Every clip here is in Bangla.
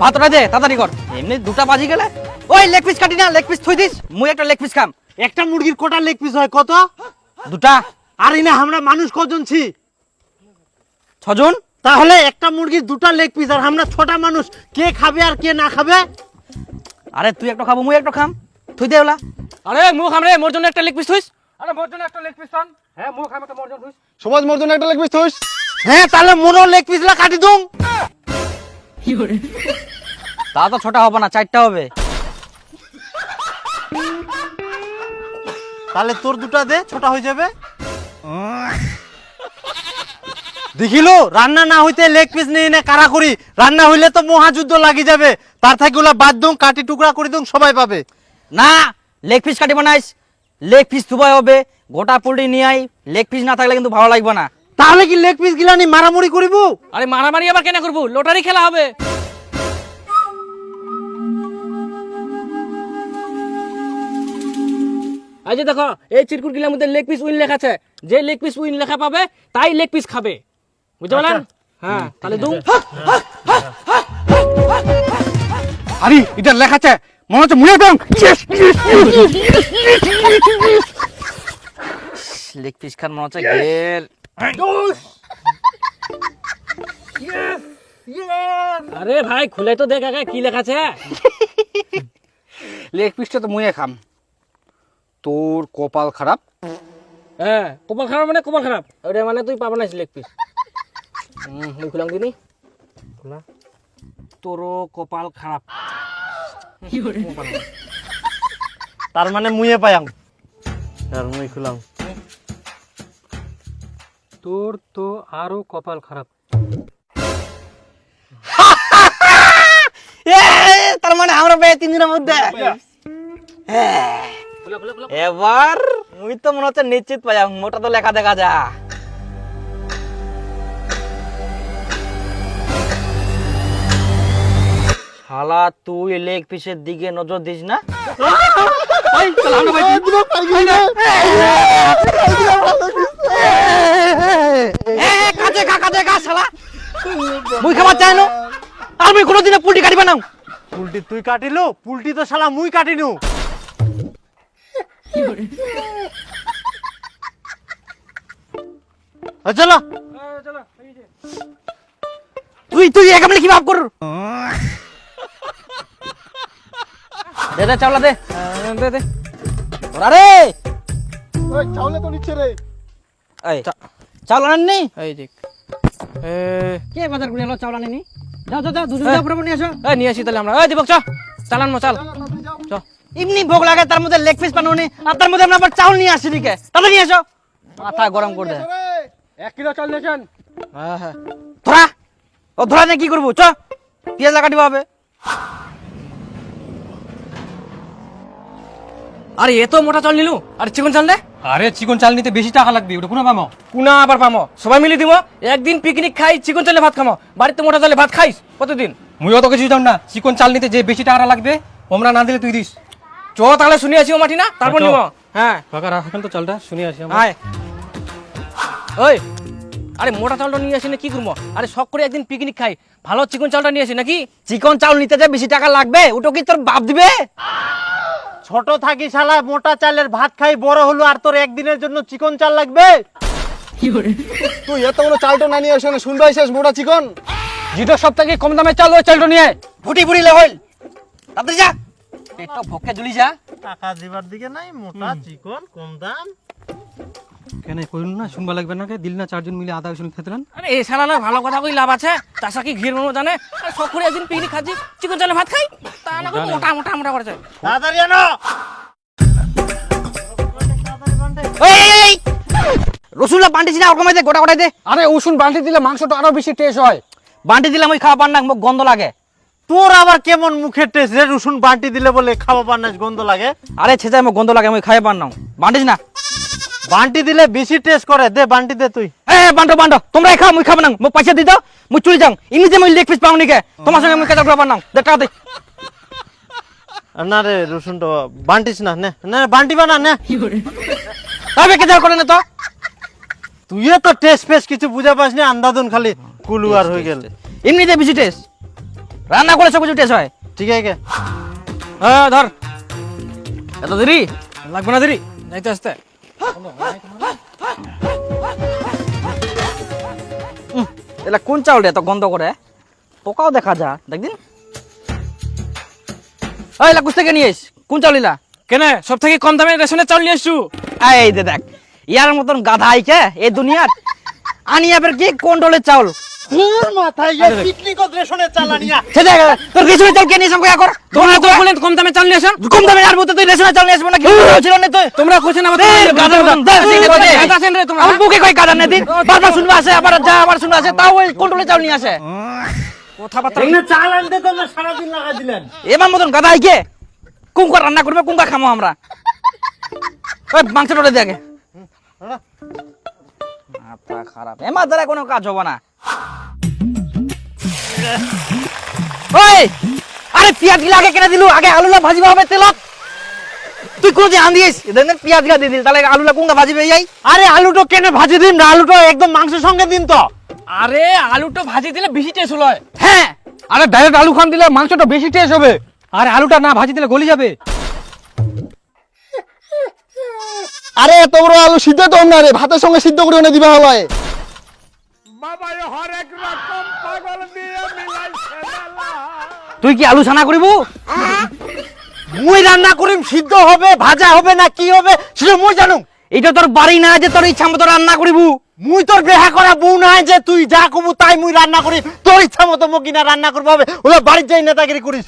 ভাতটা দে তাড়াতাড়ি কর। এমনি দুটা বাজি গেলে? ওই লেগ পিস কাটি না লেগ পিস থুই দিস। মুই একটা লেগ পিস খাম। একটা মুরগির কোটা লেগ পিস হয় কত? দুটা। আর না আমরা মানুষ কজন ছি? ছজন? তাহলে একটা মুরগির দুটা লেগ পিস আর আমরা ছোটা মানুষ। কে খাবে আর কে না খাবে? আরে তুই একটা খাব মুই একটা খাম। থুই দে ওলা। আরে মুখ আমরে মোর জন্য একটা লেগ পিস থইস। আরে মোর জন্য একটা লেগ পিস টান হ্যাঁ মুখ আমি একটা মোর জন্য থইস। সমাজ মর্দন একটা লেগ পিস থইস? হ্যাঁ তাহলে মোরও লেগ পিসলা কাটি দুং তা তো হবে না, চারটা হবে। তাহলে তোর দুটা দে হয়ে যাবে। দেখিলো, রান্না না হইতে লেগ পিস নিয়ে নে কারা করি? রান্না হইলে তো মহাযুদ্ধ লাগি যাবে। তার থেকে ওলা বাদ দুং কাটি টুকরা করে দুং সবাই পাবে। না লেগ পিস কাটি বানাইস। লেগ পিস থুবাই হবে, গোটা পোল্ট্রি নিয়ে আই লেগ পিস না থাকলে কিন্তু ভালো লাগবে না। তাহলে কি লেগ পিস গিলানি মারামারি করিব? আরে মারামারি আবার কেন করব? লটারি খেলা হবে। এই যে দেখো এই চিরকুট গিলার মধ্যে লেগ পিস উইন লেখা আছে। যে লেগ পিস উইন লেখা পাবে তাই লেগ পিস খাবে। বুঝতে পারলেন? হ্যাঁ তাহলে দুম আরে এটা লেখা আছে। মনে হচ্ছে মুড়ে দাম লেগ পিস খান মনে হচ্ছে গের। আরে ভাই খুলে তো দেখ কি লেখা আছে? লেগ পিসটা তো মুয়ে খাম। তোর কপাল খারাপ? হ্যাঁ কপাল খারাপ মানে কপাল খারাপ। ওটা মানে তুই পাবো না লেগ পিস। মুই খুলাম দিনি খোলা। তোরও কপাল খারাপ। তার মানে মুয়ে পায়াম। আর মুই খুলাম। তোর তো আরও কপাল খারাপ তার মানে আমরা পেয়ে তিন দিনের মধ্যে হ্যাঁ। এবার মুই তো মনে হচ্ছে নিশ্চিত পাই মোটা তো লেখা দেখা যা শালা তুই লেগ পিসের দিকে নজর দিস না এ, কাজে খা কাজে খা শালা মুই খাবার চাই না। আর মুই কোনোদিনে পুলটি কাটিবা না। পুলটি তুই কাটিলো? পুলটি তো শালা মুই কাটিনু। চলো। তুই তুই একামলে কি ভাব কর? দে দে চাওলা দে। দে দে। ওরা রে! চাউলে তো নিচ্ছে রে। এই। চাওলা আননি এই দেখ। কে বাজার করে এলো চাওলা আননি যাও যাও যাও দুজন যাও নিয়ে আসো এই নিয়ে আসি তাহলে আমরা। এই দীপক চ। চালান মো চাল। চ। এমনি ভোগ লাগে তার মধ্যে লেগ পিস বানানো আর তার মধ্যে আমরা আবার চাউল নিয়ে আসি দিকে। তাহলে নিয়ে আসো মাথা গরম করে দে। এক কিলো চাল নিয়েছেন। হ্যাঁ হ্যাঁ। ধরা। ও ধরা নিয়ে কি করব? চ। পেঁয়াজ লাগা দিবা হবে আরে এত মোটা চাল নিলু। আর চিকন চাল দে। আরে চিকন চাল নিতে বেশি টাকা লাগবে ওটা কোনো পামো? কুনা আবার পামো? সবাই মিলে দিব একদিন পিকনিক খাই চিকন চালে ভাত খামো। বাড়িতে মোটা চালে ভাত খাইস? প্রতিদিন মুই অত কিছু জান না। চিকন চাল নিতে যে বেশি টাকা লাগবে ওমরা না দিলে তুই দিস। চ তাহলে শুনে আসি ও মাটি না? তারপর। নিব হ্যাঁ। কাকা রাখেন তো চালটা শুনে আসি আয়। ওই আরে মোটা চালটা নিয়ে আসি না কি করব? আরে শখ করে একদিন পিকনিক খাই। ভালো চিকন চালটা নিয়ে আসি নাকি? চিকন চাউল নিতে যে বেশি টাকা লাগবে ওটা কি তোর বাপ দিবে? ছোট থাকি শালা মোটা চালের ভাত খাই বড় হলো আর তোর একদিনের জন্য চিকন চাল লাগবে? তুই এতগুলো চালটা না নিয়ে আসে না শুনবাই শেষ মোটা চিকন। জিটো সব থেকে কম দামে চাল ওই চালটা নিয়ে আয়। ফুটি ফুটি লে হইল। তাড়াতাড়ি যা। পেটটা ভকে জ্বলি যা। টাকা দিবার দিকে নাই মোটা চিকন কম দাম। কেন কইল না? শুনবা লাগবে না কে? দিল না চারজন মিলে আধা শুনে খেতেলেন আরে এ শালা না ভালো কথা কই লাভ আছে? চাষা কি ঘির মনো জানে? আরে করে একদিন পিকনিক খাচ্ছি চিকন চালে ভাত খাই? তা না করে মোটা মোটা মোটা করেছে তাড়াতাড়ি আনো! এই! রসুনটা না ওরকম দে গোটা গোটা দে। আরে বান্টি দিলে মাংসটা আরও বেশি টেস্ট হয়। বান্টি দিলাম ওই খাওয়া পান না মুখ গন্ধ লাগে। তোর আবার কেমন মুখের টেস্ট রে? রসুন বাটি দিলে বলে খাওয়া পান্নাস গন্ধ লাগে। আরে ছেঁচা মুখ গন্ধ লাগে আমি খাই পান না বান্টিস না বান্টি দিলে বেশি টেস্ট করে। দে বান্টি দে তুই। এ বান্টো বান্টো তোমরা খাও মুই খাব না। মুখ পয়সা দি দাও মুই চলে যাও এমনিতে মুই লেগ পিস পাও নিকে? তোমার সঙ্গে মুই কেটে খাবার না দে টাকা দে। না রে রসুনটা বান্টিস না নে। না বান্টিবা না। নে তবে কেটে করে না তো। তুইও তো টেস্ট ফেস্ট কিছু বুঝা পাস না আন্দাদুন খালি কুলুয়ার হয়ে গেল। এমনিতে বেশি টেস্ট রান্না করে সব কিছু টেস্ট হয়। ঠিক আছে। হ্যাঁ ধর। এত দেরি? লাগবে না দেরি? যাইতে আসতে। এলা কোন চাউল এত গন্ধ করে? পোকাও দেখা যা দেখদিন। এলা কুছ থেকে নিয়ে এস কোন চাউল ইলা কেন সব থেকে কম দামে রেশনের চাউল নিয়ে আসছু? এই দে দেখ ইয়ার মতন গাধা আইকে এই দুনিয়ার। আনি আবার কি কন্ট্রোলের চাউল? তোর রান্না করবে কুমকা খামো আমরা। মাংস টোটে দেখে মাথা খারাপ। এ মাথায় কোনো কাজ হব না। ওই আরে পেঁয়াজ গিলা আগে কেটে দিলু? আগে আলুলা ভাজিবা হবে তেলত। তুই কোন দিস দেন পেঁয়াজ গিলা দিয়ে দিল। তাহলে আলুলা কুঙ্কা ভাজিবে যাই আরে আলুটো কেনে ভাজি দিন না আলুটো একদম মাংসের সঙ্গে দিন তো। আরে আলুটা ভাজি দিলে বেশি টেস্ট হলো। হ্যাঁ। আরে ডাইরেক্ট আলু খান দিলে মাংসটা বেশি টেস্ট হবে। আর আলুটা না ভাজি দিলে গলি যাবে। আরে এত বড় আলু সিদ্ধ তো না রে। ভাতের সঙ্গে সিদ্ধ করে এনে দিবা হলয়। তুই কি আলু ছানা করিবু? মুই রান্না করিম সিদ্ধ হবে ভাজা হবে না কি হবে সেটা মুই জানু এটা তোর বাড়ি না যে তোর ইচ্ছা মতো রান্না করিবু? মুই তোর বেহা করা বউ নাই যে তুই যা কমু তাই মুই রান্না করি। তোর ইচ্ছা মতো মোক কিনা রান্না করব হবে। ওলা বাড়ির যাই নেতাগিরি করিস।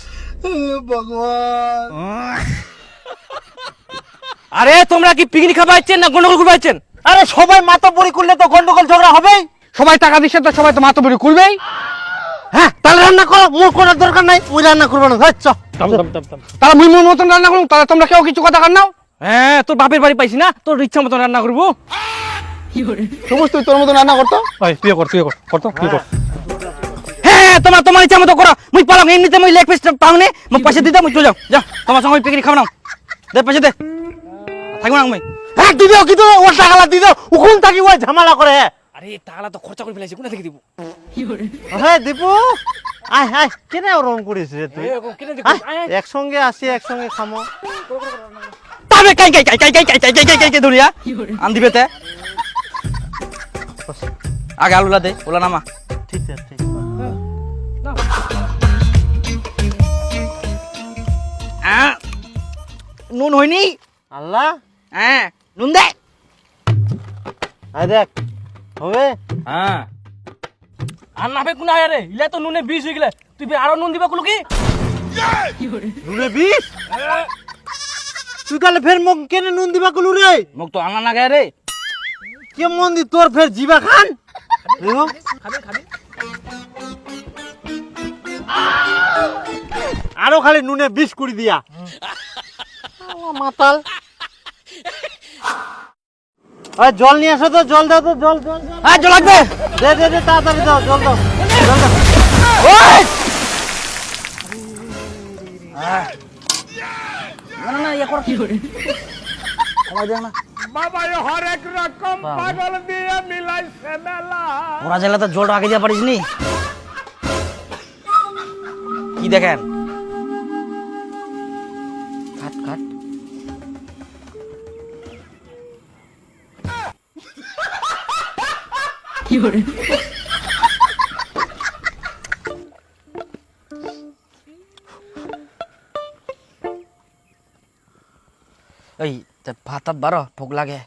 আরে তোমরা কি পিকনিক খাবার আইছেন না গন্ডগোল করবার আইছেন? আরে সবাই মাথা মাতব্বরি করলে তো গন্ডগোল ঝগড়া হবেই। সবাই টাকা দিচ্ছে তো সবাই তো মাথা বেরি খুলবেই হ্যাঁ তাহলে রান্না করো মোর করার দরকার নাই ওই রান্না করব না হ্যাঁ, তারা মুই মুই মতন রান্না করুন তাহলে তোমরা কেউ কিছু কথা কান নাও? হ্যাঁ তোর বাপের বাড়ি পাইছি না তোর ইচ্ছা মতো রান্না করব। সবুজ তুই তোর মতো রান্না করতো? তুই কর তুই কর কর তো তুই কর। হ্যাঁ তোমার তোমার ইচ্ছা মতো করো। মুই পালাম এমনিতে মুই লেগ পিস পাওনে মুই পয়সা দিতে মুই চলে যাও। যা তোমার সঙ্গে পিকনিক খাও নাও দে পয়সা দে। থাকব না মুই হ্যাঁ দিদিও কিন্তু ও টাকালা দিদিও। উকুন থাকি ওই ঝামেলা করে আরে টাকাটা তো খরচা করে ফেলেছি কোথা থেকে দিব হ্যাঁ দীপু আয় আয় কেন ওরকম করিস রে তুই একসঙ্গে আসি একসঙ্গে খামো তবে কাই কাই কাই কাই কাই কাই কাই কাই কাই কাই ধরিয়া আন দিবে তে আগে আলুলা দে ওলা নামা ঠিক আছে ঠিক নুন হয়নি আল্লাহ হ্যাঁ নুন দে আয় দেখ হবে? হ্যাঁ। আর না বে কোনা আরে? ইলা তো নুনে বিষ হয়ে গেলে। তুই আরও নুন দিবা কুলো কি? নুনে বিষ? তুই তাহলে ফের মোক কেনে নুন দিবা কলু রে? মোক তো আনা না গায়ে রে। কেমন দি তোর ফের জিবা খান? খাবি খাবি আরও খালি নুনে বিষ করে দিয়া। মাতাল। ওই জল নিয়ে আসো তো জল দাও তো জল জল হ্যাঁ জল লাগবে। দে দে দে তাড়াতাড়ি দাও জল দাও জল দাও। ওই! না না না ইয়ে কর। কি করে কমাই দে না বাবা। ওরা জেলা তো জলটা আগে দিয়ে পারিস নি কি দেখেন? করে। এই ভাतात बार भोग लागे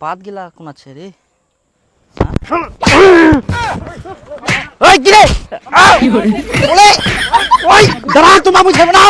पात गेला कोणाचे रे ওই গিরে ওই দাঁড়া তোমা বুঝে না